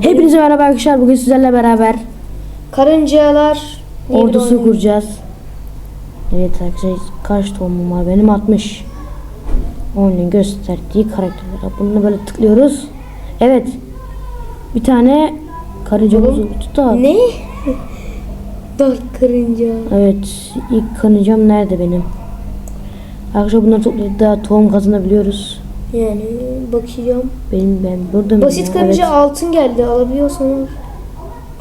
Hepinize merhaba arkadaşlar. Bugün sizlerle beraber Karıncalar ordusu kuracağız. Evet arkadaşlar kaç tohumum var? Benim 60. Onun gösterdiği karakterler. Bunu böyle tıklıyoruz. Evet. Bir tane oldu da. Ne? Dark karınca. Evet. ilk karıncam nerede benim? Arkadaşlar bunları toplayıp da tohum kazanabiliyoruz. Yani bakacağım. Benim ben burada Basit ya? karınca Evet. altın geldi. Alabiliyorsanız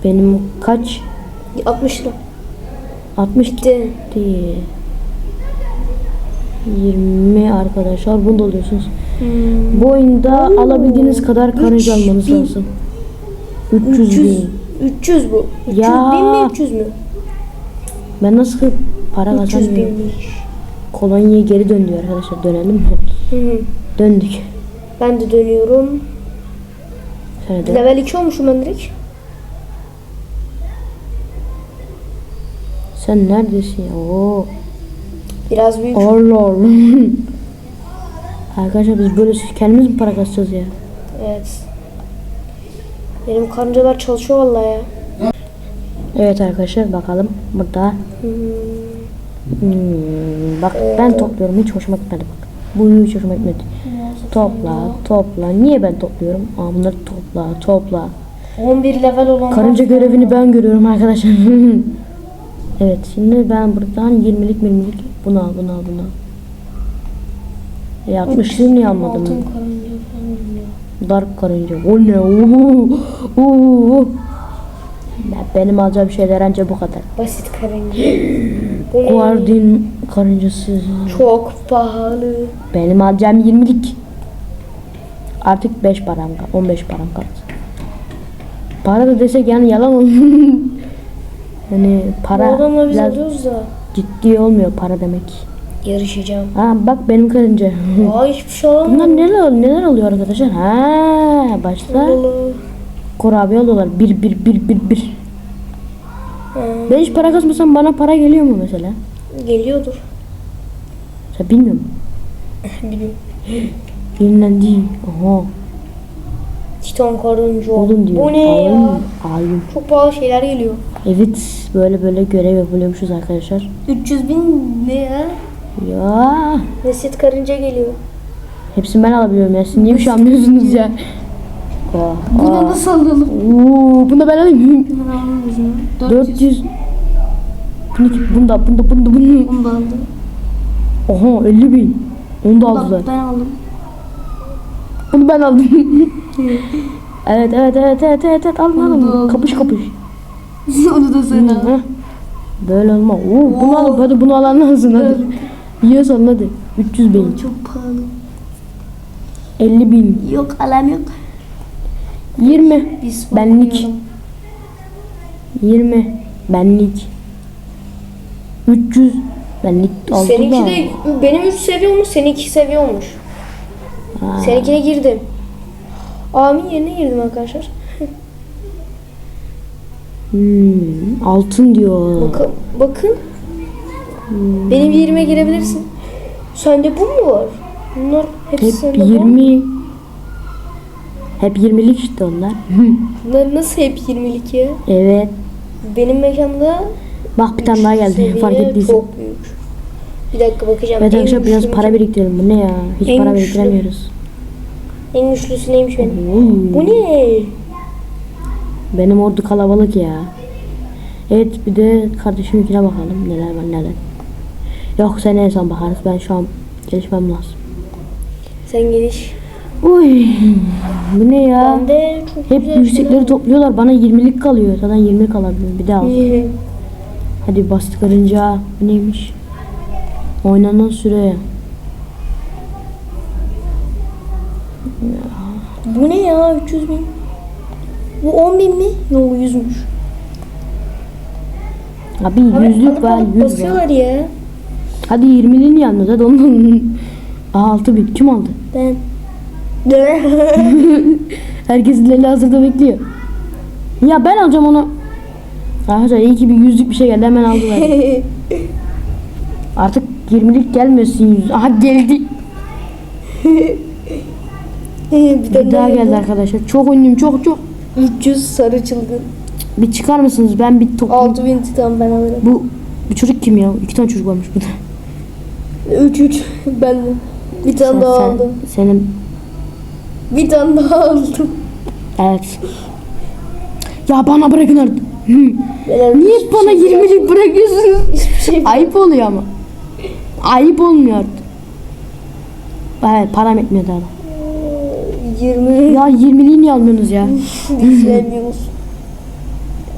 Benim kaç? 60 lira. 60 Gitti. Değil. 20 arkadaşlar bunu da alıyorsunuz. Hmm. Bu oyunda alabildiğiniz kadar karınca üç almanız bin. lazım. 300 300, bin. 300 bu. 300 Ya. bin mi 300 mü? Ben nasıl para 300 kazanmıyorum? binmiş. Kolonya'ya geri dön diyor arkadaşlar. Dönelim mi? Hı hı. Döndük. Ben de dönüyorum. De. Level 2 olmuşum ben direkt. Sen neredesin ya? Oo. Biraz büyük. Allah Allah. arkadaşlar biz böyle kendimiz mi para kasacağız ya? Evet. Benim karıncalar çalışıyor vallahi ya. Evet arkadaşlar bakalım. Burada. Hmm. Hmm, bak ben topluyorum hiç hoşuma gitmedi bak. Bu hiç hoşuma gitmedi. Topla, topla. Niye ben topluyorum? Aa bunları topla, topla. 11 level olan Karınca görevini ben görüyorum arkadaşlar. evet şimdi ben buradan 20'lik 20'lik bunu al, bunu al, bunu al. E 60'lığı niye almadım ben? Dark karınca. O ne? Oo, oo. Ya Benim alacağım şeyler ancak bu kadar. Basit karınca. Bu? Guardian karıncası. Çok pahalı. Benim alacağım 20'lik. Artık 5 param kaldı. 15 param kaldı. Para da desek yani yalan olur. yani Bu para adamla biz alıyoruz da. ciddi olmuyor para demek. Yarışacağım. Ha bak benim karınca. Aa hiçbir şey alamadım. Bunlar neler neler oluyor arkadaşlar? Ha başta Allah. kurabiye alıyorlar. Bir bir bir bir bir. Ben hiç para kasmasam bana para geliyor mu mesela? Geliyordur. Sen bilmiyor musun? Biliyorum. Birinden değil. Titan karınca. Oğlum diyor. Bu ne Alayım ya? Alayım. Çok pahalı şeyler geliyor. Evet böyle böyle görev yapıyormuşuz arkadaşlar. 300 bin ne ya? Ya Basit karınca geliyor. hepsini ben alabiliyorum ya. Siz niye bir şey almıyorsunuz ya? Aa, Bunu aa. nasıl alalım? Oo, bunu da ben alayım. Bunu almamız mı? 400 bunu, bunu da bunu da bunu da bunu. Bunu da aldım. Oha 50 bin. Onu da aldılar. Ben aldım. Bunu ben aldım. evet evet evet evet evet, evet. alın alın. Kapış kapış. Onu da sen al. Böyle olma. Oo, bunu Oo. al hadi bunu alan lazım hadi. Yiyorsan hadi. 300 bin. Çok pahalı. 50 bin. Yok alam yok. 20. Biz Benlik. bakmayalım. 20 benlik 300 benlik aldı Seninki da. de benim 3 seviye olmuş, seninki seviye olmuş. Ha. Seninkine girdim. Amin yerine girdim arkadaşlar. Hmm, altın diyor. Bakın, bakın. Benim yerime girebilirsin. Sende bu mu var? Bunlar hepsi Hep sende var. 20 Hep 20'lik işte onlar. Bunlar nasıl hep 20'lik ya? evet. Benim mekanda Bak bir tane daha geldi. Fark ettiysen. Çok büyük. Bir dakika bakacağım. Evet En arkadaşlar biraz güçlü- para biriktirelim. Bu ne ya? Hiç En para güçlü. biriktiremiyoruz. En güçlüsü neymiş benim? Oy. Bu ne? Benim ordu kalabalık ya. Evet bir de kardeşiminkine bakalım. Neler var neler. Yok sen en son bakarız. Ben şu an gelişmem lazım. Sen geliş. Uy. Bu ne ya? Ben de çok Hep güzel yüksekleri topluyorlar. Bana 20'lik kalıyor. Zaten 20 kalabiliyor. Bir daha al. Hadi basit karınca. Bu neymiş? Oynanan süre. Bu ne ya 300 bin? Bu 10 bin mi? Yok 100'müş. Abi Abi yüzlük var. alıp Yüz var. basıyorlar ya. Hadi 20'liğini yalnız. Hadi onun. Aa 6 bin. Kim aldı? Ben. Herkes ileri hazırda bekliyor. Ya ben alacağım onu. Arkadaşlar iyi ki bir yüzlük bir şey geldi. Hemen aldılar. Artık 20'lik gelmiyorsun yüz. Aha geldi. bir Bir daha geldi arkadaşlar. Çok ünlüyüm. Çok çok. 300 sarı çılgın. Bir çıkar mısınız? Ben bir top... 6000 titan ben alırım. Bu bu çocuk kim ya? İki tane çocuk varmış burada. 3 3 ben. Bir tane daha sen, aldım. Senin Bir tane daha aldım. evet. Ya bana bırakın artık. Niye bana şey 20'lik bırakıyorsunuz? Hiçbir şey Ayıp oluyor ama. Ayıp olmuyor artık. Evet param etmiyor daha. 20 Ya 20'liği niye almıyorsunuz ya? sevmiyoruz.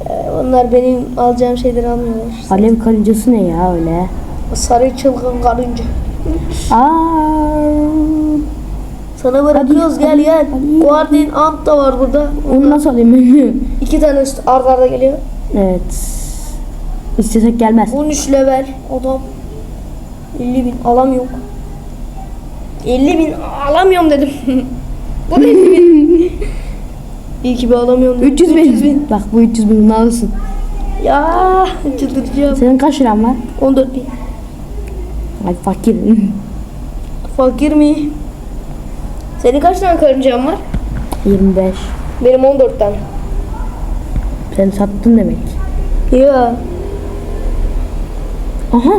Ee, Onlar benim alacağım şeyleri almıyorlar. Alev karıncası ne ya öyle? Sarı çılgın karınca. Aa, Sana bırakıyoruz gel gel. Guardian Ant da var burada. onu nasıl alayım ben? İki tane üst arda arda geliyor. evet. İstesek gelmez. 13 level adam. 50 bin alamıyorum. 50 bin alamıyorum dedim. Bu da 50 bin. İyi ki bir alamıyorum dedim. 300 bin. Bak bu 300 bin alırsın. Ya çıldıracağım. Senin kaç liran var? 14 bin. Ay fakir. Fakir mi? Senin kaç tane karıncan var? 25. Benim 14 tane. Sen sattın demek. Ya. Aha.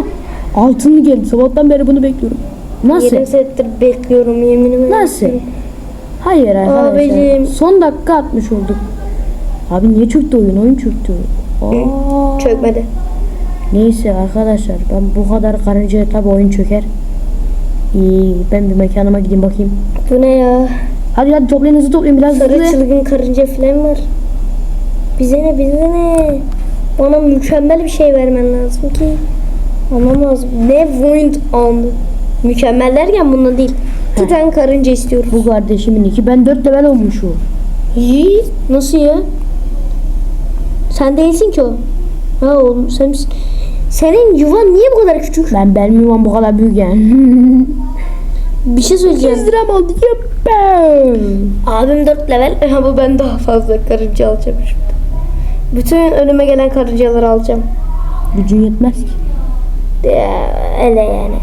Altınlı geldi. Sabahtan beri bunu bekliyorum. Nasıl? Yarım saattir bekliyorum yeminimi. Nasıl? Hayır arkadaşlar. Abicim. Son dakika atmış olduk. Abi niye çöktü oyun? Oyun çöktü. Aa. Çökmedi. Neyse arkadaşlar ben bu kadar karıncaya tabi oyun çöker. İyi, ben bir mekanıma gideyim bakayım. Bu ne ya? Hadi hadi toplayın hızlı toplayın biraz Sarı hızlı. çılgın karınca falan var. Bize ne bize ne? Bana mükemmel bir şey vermen lazım ki. Anlamaz. Ne wound on. Mükemmel derken bunda değil. Tane karınca istiyoruz. Bu kardeşimin iki. Ben dört level olmuşum. İyi. Nasıl ya? Sen değilsin ki o. Ha oğlum sen misin? Senin yuvan niye bu kadar küçük? Ben benim yuvam bu kadar büyük yani. Bir şey söyleyeceğim. 100 liram oldu. Yapam. Abim 4 level ama ben daha fazla karınca alacağım şimdi. Bütün önüme gelen karıncaları alacağım. Gücün yetmez ki. Ya, öyle yani.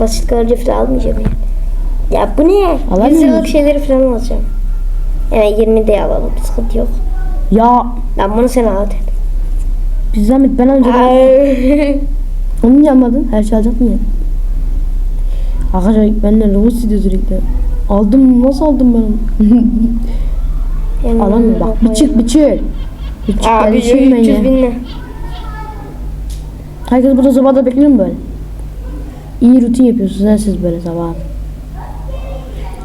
Basit karınca falan almayacağım yani. Ya bu ne? Alamıyor 100 liralık musun? şeyleri falan alacağım. Evet 20 de alalım. Sıkıntı yok. Ya Ben bunu sen al dedim. bir zahmet ben önce Ay. onu niye almadın? Her şey alacak mı ya? Arkadaşlar benden robot istiyor sürekli. Aldım nasıl aldım ben Alamıyorum bak bir çık bir çık. Bir çık Abi kardeşim ben 300 ya. Herkes burada sabahda bekliyor mu böyle? İyi rutin yapıyorsunuz ha siz böyle sabah.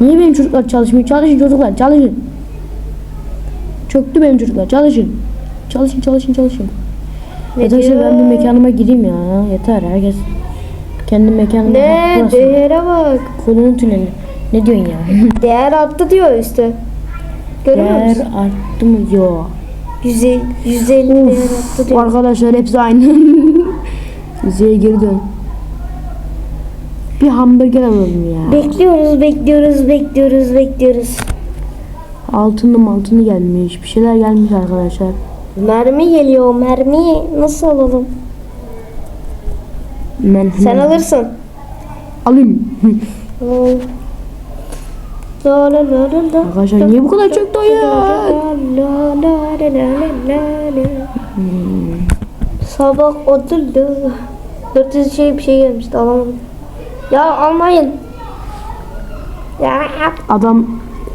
Niye benim çocuklar çalışmıyor? Çalışın çocuklar çalışın. Çöktü benim çocuklar çalışın. Çalışın çalışın çalışın. Ne ben bir mekanıma gireyim ya. Yeter herkes. Kendi mekanına Ne? bak burası. Değere bak. Kolunun tüneli. Ne diyorsun ya? Değer arttı diyor üstte. Görüyor Değer musun? arttı mı? Yok. 150, 150 değer arttı diyor. Arkadaşlar hepsi aynı. Müziğe geri dön. Bir hamburger alalım ya. Bekliyoruz, bekliyoruz, bekliyoruz, bekliyoruz. Altınlı maltınlı gelmiş. Bir şeyler gelmiş arkadaşlar. Mermi geliyor, mermi. Nasıl alalım? Ben Sen alırsın. alayım. Arkadaşlar niye bu kadar la la la. Sabah oturdu. 400 şey bir şey gelmişti alamadım. Ya almayın. Ya Adam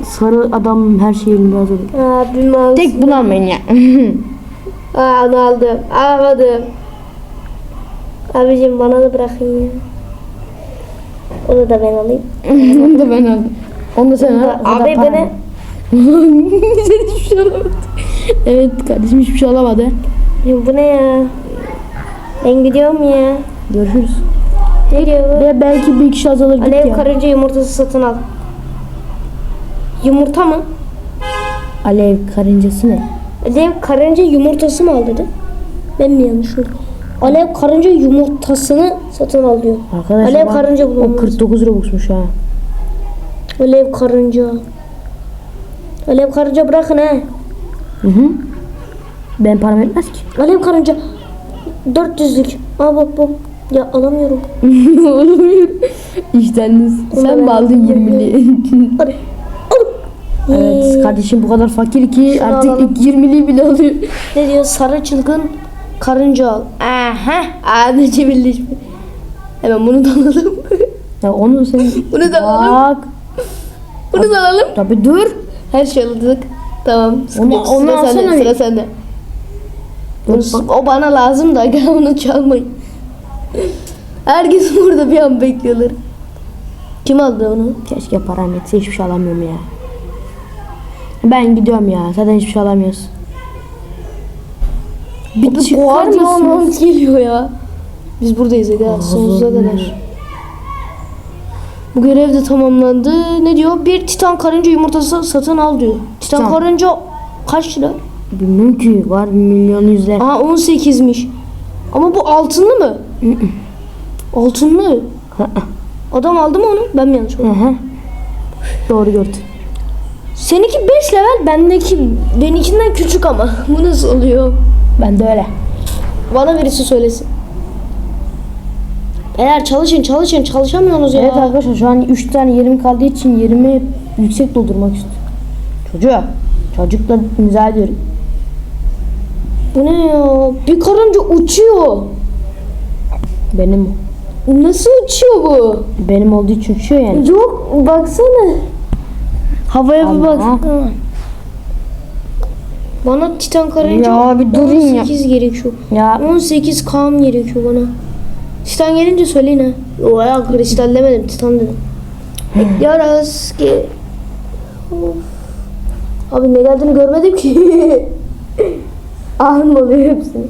sarı adam her şeyi elinde hazır. abim alsın. Tek bunu almayın ya. Aa onu aldım. Almadım. Abicim bana da bırakın ya. Onu da ben alayım. Onu da ben aldım. Onu da sen al. Abi beni Sen hiçbir şey alamadı. Evet kardeşim hiçbir şey alamadı. Ya bu ne ya? Ben gidiyorum ya. Görüşürüz. Geliyor. Ve belki bir kişi azalır git Alev ya. karınca yumurtası satın al. Yumurta mı? Alev karıncası ne? Alev karınca yumurtası mı al dedi? Ben mi yanlış oldum? Alev karınca yumurtasını satın al diyor. Arkadaşlar Alev bak, karınca o bulmamız. 49 Robux'muş ha. Alev karınca. Alev karınca bırakın he. Hı hı. Ben param etmez ki. Alev karınca. 400'lük. Aa bak bak. Ya alamıyorum. İşteniz. Sen mi aldın 20'li? Hadi. Al. Evet kardeşim bu kadar fakir ki Şunu artık alalım. ilk 20'liği bile alıyor. Ne diyor? Sarı çılgın karınca al. Aha. Adece birleşme. Hemen bunu da alalım. Ya onu sen Bunu da alalım. bak. Bunu da alalım. Tabi dur. Her şey aldık. Tamam. sıkıntı Onu- onu sıra sende. Sıra sende. Dur, O bana lazım da gel onu çalmayın. Herkes burada bir an bekliyorlar. Kim aldı onu? Keşke param yetse hiçbir şey alamıyorum ya. Ben gidiyorum ya. Zaten hiçbir şey alamıyoruz. Bir çıkar mısınız? Geliyor ya. Biz buradayız ya sonsuza kadar. Bu görev de tamamlandı. Ne diyor? Bir titan karınca yumurtası satın al diyor. Titan Tamam. karınca kaç lira? Bilmiyorum ki var milyon yüzler. Aa 18'miş. Ama bu altınlı mı? altınlı. Adam aldı mı onu? Ben mi yanlış oldum? Doğru gördün. Seninki 5 level, bendeki benimkinden küçük ama. Bu nasıl oluyor? Ben de öyle. Bana birisi söylesin. Eğer çalışın çalışın çalışamıyorsunuz ya. Evet arkadaşlar şu an 3 tane yerim kaldığı için yerimi yüksek doldurmak istiyorum. Çocuğum. Çocukla mizah ediyorum. Bu ne ya? Bir karınca uçuyor. Benim Nasıl uçuyor bu? benim olduğu için uçuyor yani. Yok baksana. Havaya bir bak. Bana titan karınca Ya bir durun ya. 18 gerekiyor. Ya 18 kam gerekiyor bana. Titan gelince söyleyin ha. O ya kristal demedim titan dedim. Bekliyoruz ki. Of. Abi ne geldiğini görmedim ki. Ahım oluyor hepsini.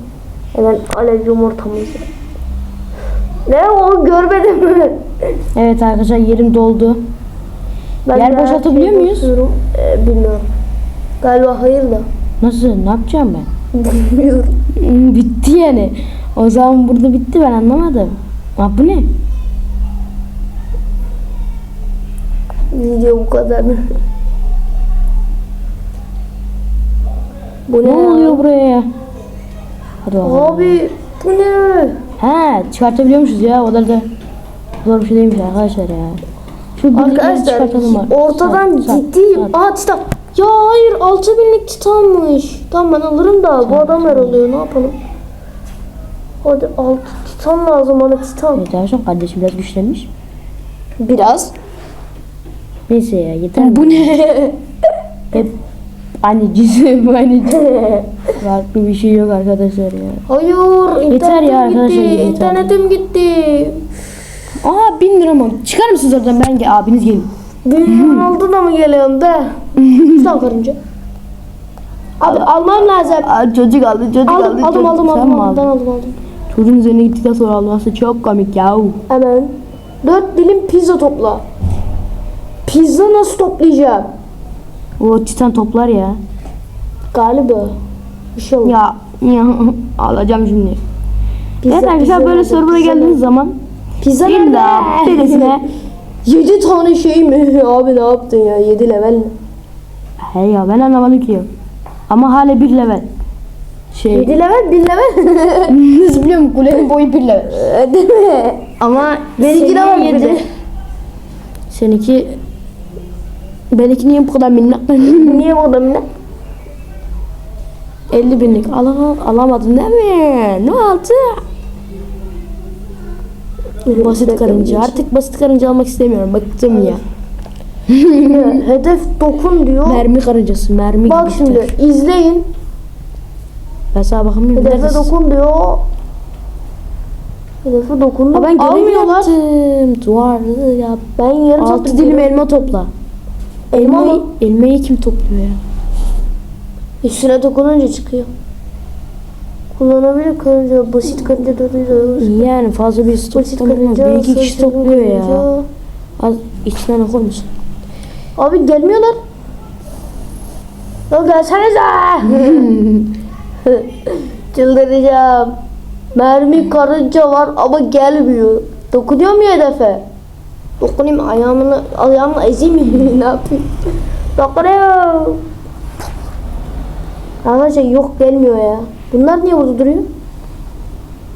Hemen alev yumurtamızı. Ne o görmedim mi? evet arkadaşlar yerim doldu. Ben Yer boşaltabiliyor muyuz? Ee, bilmiyorum. Galiba hayır da. Nasıl? Ne yapacağım ben? Bilmiyorum. Hmm, bitti yani. O zaman burada bitti ben anlamadım. Ha bu ne? Video bu kadar. bu ne, Ne oluyor buraya? Hadi bakalım. Abi bu ne? He çıkartabiliyormuşuz ya o da da zor bir şey değilmiş arkadaşlar ya. Şu Arkadaşlar ortadan Sat, sat, ciddiyim. sat. Aa titan. Ya hayır 6000'lik titanmış. Tamam ben alırım da bu adam ver alıyor ne yapalım? Hadi 6 titan lazım bana titan. Evet arkadaşlar kardeşim biraz güçlenmiş. Biraz. Neyse ya yeter. Bu ne? Hep anneciğiz hep anneciğiz. Farklı bir şey yok arkadaşlar ya. Hayır internetim ya arkadaşlar, gitti. yeter. İnternetim gitti. Aa bin lira mı? Çıkar mısınız oradan ben gel abiniz gelin. Bin aldın da mı geliyorsun de? Titan karınca. Abi almam lazım. Aa, çocuk aldı çocuk Aldım aldı. aldım aldım aldım aldım aldın? aldım aldım. Çocuğun üzerine gittikten sonra alması çok komik ya. Hemen. Dört dilim pizza topla. Pizza nasıl toplayacağım? O titan toplar ya. Galiba. Bir şey olur. Ya, ya alacağım şimdi. Pizza, evet arkadaşlar pizza böyle server'a geldiğiniz zaman Pizza nerede? dedesine Yedi tane şey mi? Abi ne yaptın ya? Yedi level mi? He ya ben anlamadım ki. Ama hala bir level. Şey, Yedi level? Bir level? nasıl biliyor musun? Kulenin boyu bir level. Ee, Değil mi? Ama Benimki de var bir de. Seninki Benimki niye bu kadar minnak? Niye bu adam ne? 50 binlik al, al, alamadın değil mi? Ne oldu? Basit karınca. Artık basit karınca almak istemiyorum. Bıktım ya. Hedef dokun diyor. Mermi karıncası. Mermi Bak gibi şimdi biter. izleyin. Ben sana bakamıyorum. Hedefe Neredesin? dokun diyor. Hedefe dokundum. Ha, ben görev Almıyorlar. yaptım. Duvarlı yap. Ben yarım Altı saattir dilim elma topla. Elma Elmayı, mı? elmayı kim topluyor ya? Üstüne dokununca çıkıyor. Kullanabilir karınca, basit karınca değil. Yani fazla bir toplamıyor. karınca, Bir iki kişi topluyor ya. Az içinden okur musun? Abi gelmiyorlar. Ya gelsenize. Çıldıracağım. Mermi karınca var ama gelmiyor. Dokunuyor mu hedefe? Dokunayım ayağımını, ayağımla ezeyim mi? ne yapayım? Dokunuyor. Arkadaşlar yok gelmiyor ya. Bunlar niye burada duruyor?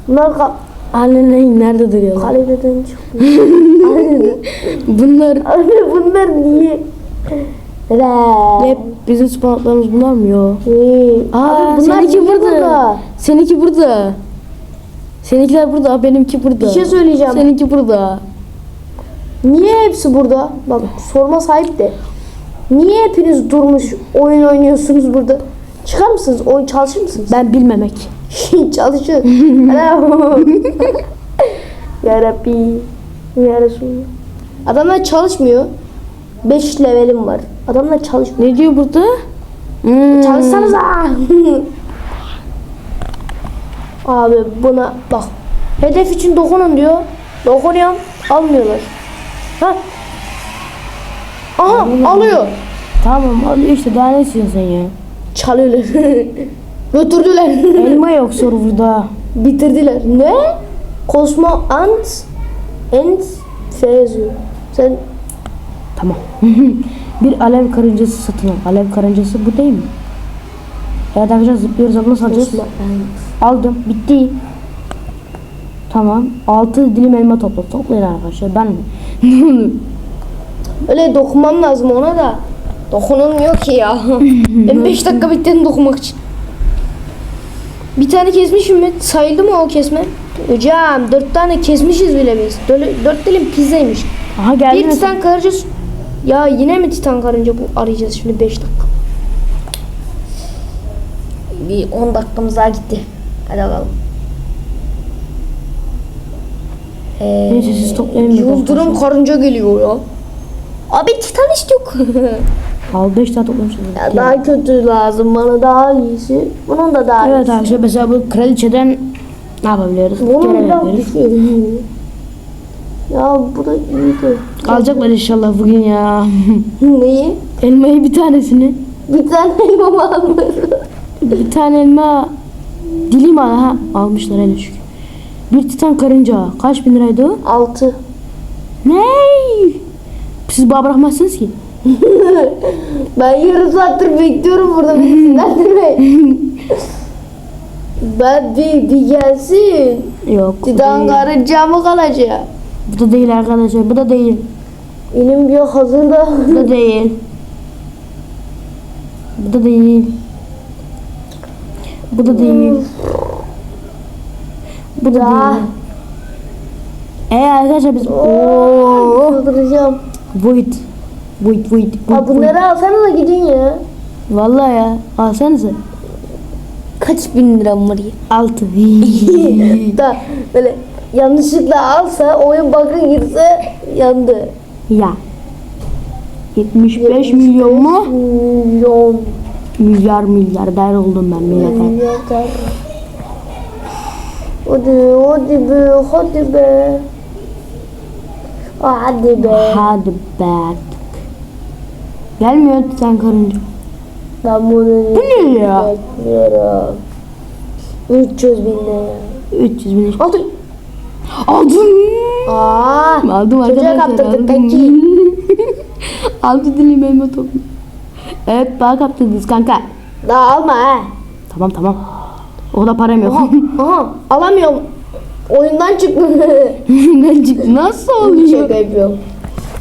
Bunlar ka- Anne nerede duruyorlar? kaleden çıkıyor. Bunlar Abi bunlar niye? Ve Hep bizim spawnatlarımız bunlar mı yo? Aa, Abi bunlar seninki niye burada. burada? Seninki burada. Seninkiler burada, benimki burada. Bir şey söyleyeceğim. Seninki burada. Niye hepsi burada? Bak sorma sahip de. Niye hepiniz durmuş oyun oynuyorsunuz burada? Çıkar mısınız? Oyun çalışır mısınız? Ben bilmemek. Çalışır. Ya Rabbi. Ya Resulallah. Adamlar çalışmıyor. 5 levelim var. Adamlar çalışmıyor. Ne diyor burada? Hmm. Çalışsanıza. Abi buna bak. Hedef için dokunun diyor. Dokunuyorum. Almıyorlar. Ha. Aha alıyor. Tamam alıyor işte daha ne istiyorsun sen ya? Çalıyorlar. Götürdüler. Elma yok serverda. Bitirdiler. Ne? Cosmo Ant Ant F yazıyor. Sen Tamam. bir alev karıncası satın al. Alev karıncası bu değil mi? Evet arkadaşlar zıplıyoruz ama nasıl alacağız? Aldım. Bitti. Tamam. 6 dilim elma topla. Toplayın arkadaşlar. Ben? Öyle dokunmam lazım ona da. Dokunulmuyor ki ya. ben 5 dakika bekledim dokunmak için. Bir tane kesmişim mi? Sayıldı mı o kesme? Hocam 4 tane kesmişiz bile biz. 4 dilim pizzaymış. Aha geldi. Bir titan karınca... Ya yine mi titan karınca bu arayacağız şimdi 5 dakika. Bir 10 dakikamız daha gitti. Hadi bakalım. Ee, Neyse siz toplayın. Yıldırım karınca geliyor ya. Abi titan istiyor. Al 5 tane toplamışız. ya daha kötü lazım bana daha iyisi. Bunun da daha Evet iyisi. arkadaşlar mesela bu kraliçeden ne yapabiliriz? Bunun biraz Görebiliriz. düşüyor. Ya bu da iyiydi. Alacaklar inşallah bugün ya. Neyi? Elmayı bir tanesini. Bir tane elma almadı. Bir tane elma dilim al ha. Almışlar hele şükür. Bir titan karınca. Kaç bin liraydı o? Altı. Ne? Siz bağ bırakmazsınız ki. Ben yarım saattir bekliyorum burada beni sinirlendirmeyin. ben bir, bir gelsin. Yok. bu Titan değil. karınca mı kalacak? Bu da değil arkadaşlar. Bu da değil. Benim bir hazırda. Bu da değil. Bu da değil. Bu da değil. Bu da Ya. değil. Ee arkadaşlar biz ooo Kaldıracağım. void void void Ha bunları alsana da gidin ya. Vallahi ya alsanıza Kaç bin liram var ya? altı da böyle yanlışlıkla alsa oyun bug'a girse yandı. ya 75 milyon mu? Milyon. Milyar milyarder oldum ben milyarder. Milyarder. Hadi hadi be hadi be. Hadi be. Hadi be. Gelmiyor sen karınca. Ben bunu Bu ne ya? bekliyorum. 300 bin lira. 300 bin. Aldı. Aldım. Aa, Aldım arkadaşlar. kaptırdık aldım. peki. Altı dilim elma topu. Evet daha kaptırdınız kanka. Daha alma ha. Tamam tamam. O da param yok. Aha, aha alamıyorum. Oyundan çıktım. ne çıktı? Nasıl oluyor? Şaka yapıyorum.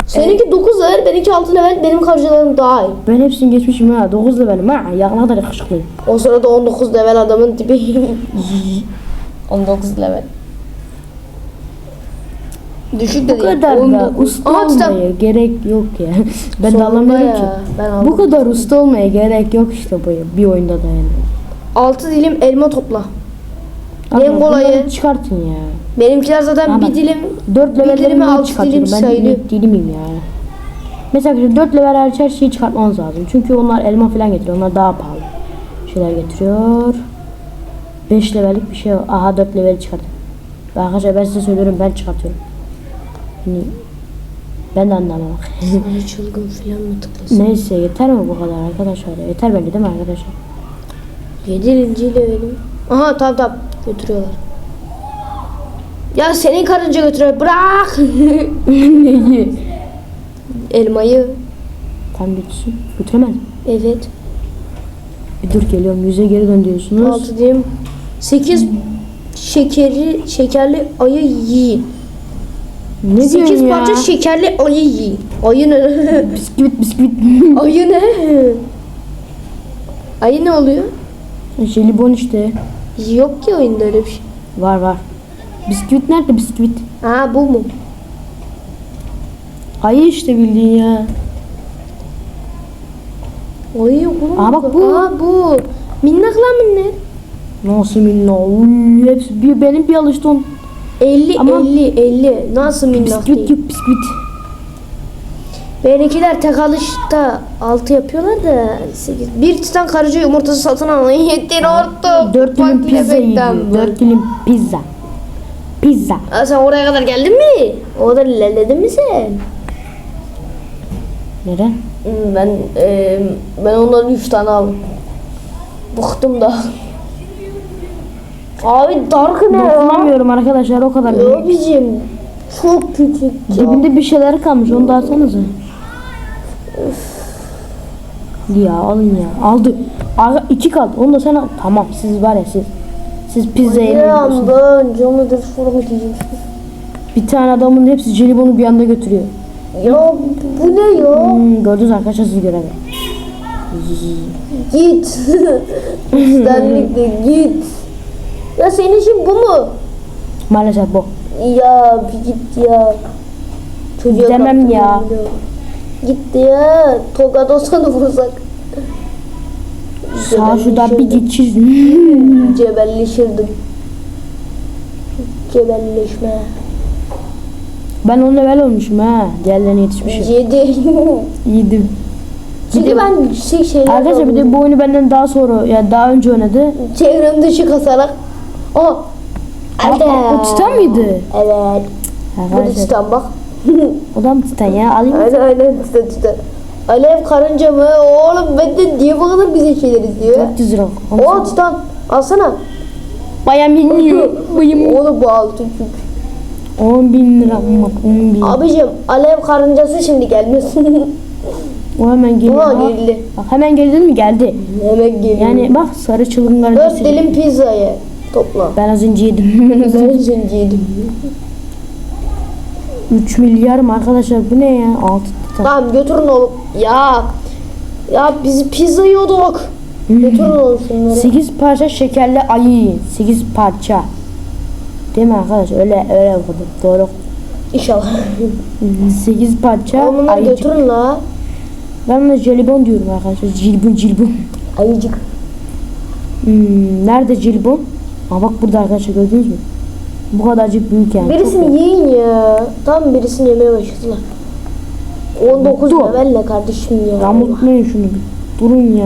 Seninki 9 level, benimki 6 level, benim karşılarım daha iyi. Ben hepsini geçmişim ha. 9 levelim ha. Ya ne kadar yakışıklıyım. O sırada 19 level adamın tipi. 19 level. Düşük Bu kadar da 19. usta titan. olmaya gerek yok ya. Ben de Sonunda ya, ki. ben. Bu kadar usta olmaya gerek yok işte bu bir oyunda da yani. 6 dilim elma topla. En kolayı. çıkartın ya. Benimkiler zaten Ama bir dilim 4 Bir levellerimi altı dilim sayılıyor. dilim, dilimim yani. Mesela 4 level hariç her şeyi çıkartmanız lazım. Çünkü onlar elma falan getiriyor. Onlar daha pahalı. Şeyler getiriyor. 5 levellik bir şey var. Aha 4 level çıkarttım. Arkadaşlar ben size söylüyorum ben çıkartıyorum. Hani ben de anlamam. Sana çılgın falan mı tıklasın? Neyse yeter mi bu kadar arkadaşlar? Yeter bence değil mi arkadaşlar? 7. levelim. Aha tamam tamam götürüyorlar. Ya senin karınca götürüyor. Bırak. Neyi? Elmayı. Tam götürsün. Götüremez. Evet. Bir dur geliyorum. Yüze geri dön diyorsunuz. 6 dilim. 8 şekeri şekerli ayı yiyin. Ne 8 diyorsun ya? parça şekerli ayı yiyin. Ayı ne? Bisküvit bisküvit. ayı ne? Ayı ne oluyor? Jelibon işte. Yok ki oyunda öyle bir şey. Var var. Bisküvit nerede bisküvit? Ha bu mu? Ayı işte bildiğin ya. Ayı yok oğlum. Aa, bak bu. Aa bu. Minnak lan minnak. Nasıl minna? Uy, hepsi bir, benim bir alıştı on. 50 Ama- 50 50. Nasıl minnak Bisküvit değil? yok bisküvit. Benimkiler tek alışta 6 yapıyorlar da 8. Bir titan karıcı yumurtası satın alın. Yeter orta. Dört dilim Bak pizza bu. Dört dilim pizza. Pizza. Aa, sen oraya kadar geldin mi? O kadar ilerledin mi sen? Nere? Hmm, Ben e, ben ondan 3 tane aldım. Bıktım da. Abi Dark ne ya? Arkadaşlar o kadar. Abicim çok küçük ya. Dibinde bir şeyler kalmış onu da alsanıza. Ya alın ya. Aldı. Aga iki kaldı. Onu da sen al. Tamam siz var ya siz. Siz pizza yemiyorsunuz. anda canlıdır forumu diyeceğim. Bir tane adamın hepsi jelibonu bir anda götürüyor. Ya bu ne ya? Hmm, gördünüz arkadaşlar siz görevi. Git. Üstenlikle git. Ya senin için bu mu? Maalesef bu. Ya bir git ya. Çocuğa kaptırdım ya. de. Gitti ya. Tokat olsa da vursak. Sağ şurada bir geçir. Cebelleşirdim. Cebelleşme. Ben on level olmuşum ha. Diğerlerine yetişmişim. Yedi. Yedim. Çünkü ben şey şeyler Arkadaşlar bir de bu oyunu benden daha sonra yani daha önce oynadı. çevrem dışı kasarak. O. Aa, o, Titan mıydı? Evet. Bu da titan bak. O da mı Titan ya? Alayım mı? Aynen aynen titan titan. Alev karınca mı? Oğlum benden niye bu kadar bize şeyler izliyor? 400 lira. O titan. Alsana. Baya minniyor. Bıyım. Oğlum bu altın çünkü. 10 bin lira. Bak 10 bin. Abicim alev karıncası şimdi gelmiyorsun. O hemen geliyor. Oha geldi. bak hemen geldi mi? Geldi. Hemen geliyor. Yani bak sarı çılgın Dört kardeşi. dilim pizzayı topla. Ben az önce yedim. Ben şimdi yedim. 3 milyar mı arkadaşlar bu ne ya? 6 Titan. Tamam götürün oğlum. Ya. Ya biz pizza yiyorduk. götürün oğlum şunları. 8 parça şekerli ayı yiyin. 8 parça. Değil mi arkadaş? Öyle öyle okudum. Doğru. İnşallah. 8 parça Oğlum bunları ayıcık. götürün la. Ben ona jelibon diyorum arkadaşlar. Jelibon jelibon. Ayıcık. Hmm, nerede jelibon? Aa bak burada arkadaşlar gördünüz mü? Bu kadarcık büyük yani. Çok. Birisini yiyin ya. Tam birisini yemeye başladılar. 19 Dur. levelle kardeşim ya. Mutlayın şunu bir. Durun ya.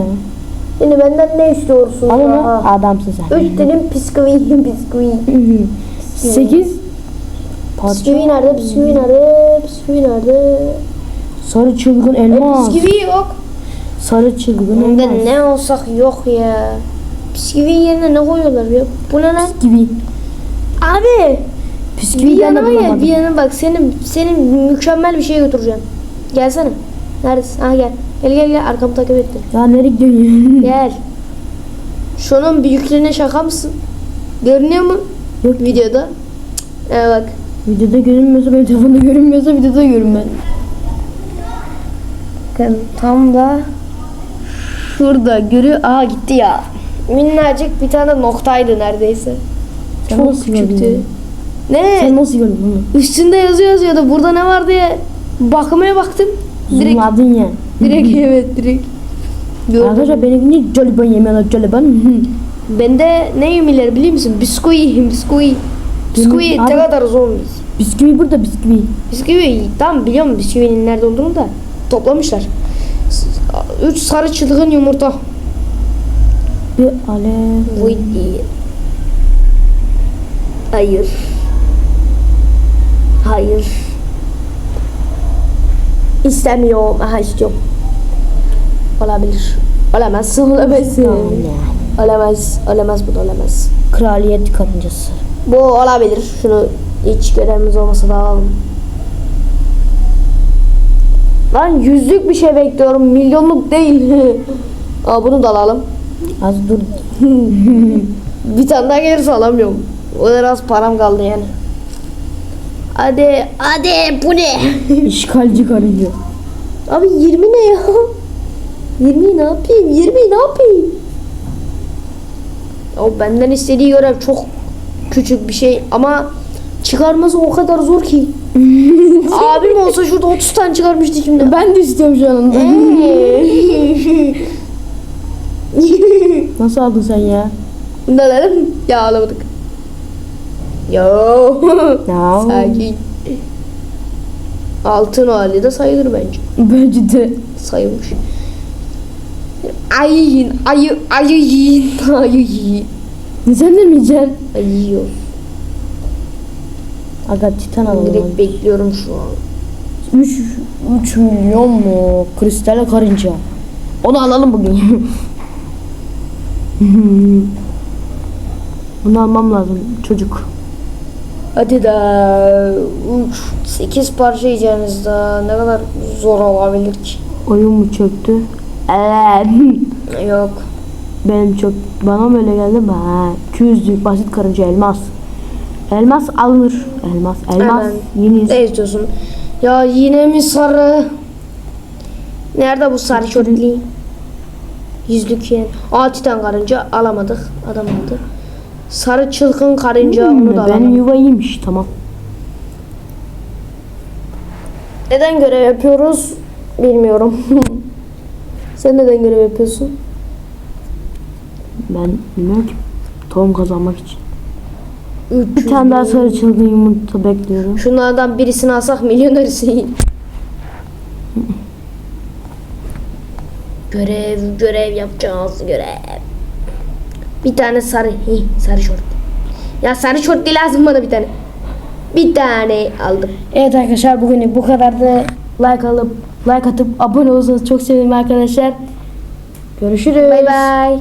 Yine benden ne istiyorsun Al onu. ya? Adamsın sen. Üç dilim bisküvi, bisküvi. 8 parça. Bisküvi nerede, bisküvi nerede, bisküvi nerede? Sarı çılgın E, elmas. bisküvi yok. Sarı çılgın elmas. ne olsak yok ya. Bisküvi yerine ne koyuyorlar ya? Bu ne lan? Gibi. Abi bir Bisküvi gel, bulamadım. bir yanıma bak. Senin senin mükemmel bir şey götüreceğim. Gelsene. Neredesin? Ha gel. Gel gel gel arkamı takip ettin. Ya nereye gidiyorsun? Gel. Şunun büyüklüğüne şaka mısın? Görünüyor mu? Yok. Videoda. Ee bak. videoda görünmüyorsa benim telefonda görünmüyorsa videoda görünmez. Bakın tam da şurada görüyor. Aa gitti ya. Minnacık bir tane noktaydı neredeyse. Sen Çok nasıl küçüktü. gördün? Ne? Sen nasıl gördün bunu? Üstünde yazıyor yazıyordu. Burada ne var diye bakmaya baktım. Direkt Zoomladın ya. direkt evet direkt. Gördüm. Arkadaşlar benim niye jelibon yemiyorlar jelibon? Bende ne yemirler biliyor musun? Bisküvi, bisküvi. Bisküvi ne kadar zombiz. bisküvi burada bisküvi. Bisküvi tamam biliyorum bisküvinin nerede olduğunu da toplamışlar. Üç sarı çılgın yumurta. Bir alev. Bu iyi. Hayır. Hayır. İstemiyorum. Aha istiyorum. Olabilir. Olamaz. Olamaz. Olamaz. Olamaz bu da olamaz. Kraliyet karıncası. Bu olabilir. Şunu hiç görevimiz olmasa da alalım. Ben yüzlük bir şey bekliyorum. Milyonluk değil. Aa, bunu da alalım. Az dur. Bir tane daha gelirse alamıyorum. O kadar az param kaldı yani. Hadi hadi bu ne? İşgalci karınca. Abi 20 ne ya? 20 ne yapayım? 20 ne yapayım? O benden istediği görev çok küçük bir şey ama çıkarması o kadar zor ki. Abim olsa şurada 30 tane çıkarmıştı şimdi. Ben de istiyorum şu anda. Nasıl aldın sen ya? Bunu alalım. Ya alamadık. Yo. Ya. Sakin. Altın hali de sayılır bence. Bence de. Sayılmış. Ayı yiyin. Ayı, ayı yiyin. Ayı yiyin. Sen de mi yiyeceksin? Ayı yiyor. Aga titan alalım. Direkt bekliyorum şu an. 3, 3 milyon mu? Kristal karınca. Onu alalım bugün. Bunu almam lazım çocuk. Hadi da 3 8 parça yiyeceğiniz daha ne kadar zor olabilir ki? Oyun mu çöktü? Evet. Yok. Benim çok bana mı öyle geldi mi? Ha, 200'lük basit karınca elmas. Elmas alınır. Elmas, elmas. Hemen. Ne istiyorsun? Ya yine mi sarı? Nerede bu sarı şortli? Yüzlük yen. Aa titan karınca alamadık. Adam aldı. Sarı çılgın karınca onu da Hmm, alamadık. benim yuvaymış tamam. Neden görev yapıyoruz? Bilmiyorum. Sen neden görev yapıyorsun? Ben bilmiyorum ki. Tohum kazanmak için. 300 Bir tane daha sarı çılgın yumurta bekliyorum. Şunlardan birisini alsak milyoneriz. görev, görev yapacağız, görev. Bir tane sarı, hi, sarı şort. Ya sarı şort değil lazım bana bir tane. Bir tane aldım. Evet arkadaşlar bugün bu kadar da like alıp like atıp abone olursanız çok sevinirim arkadaşlar. Görüşürüz. Bay bay.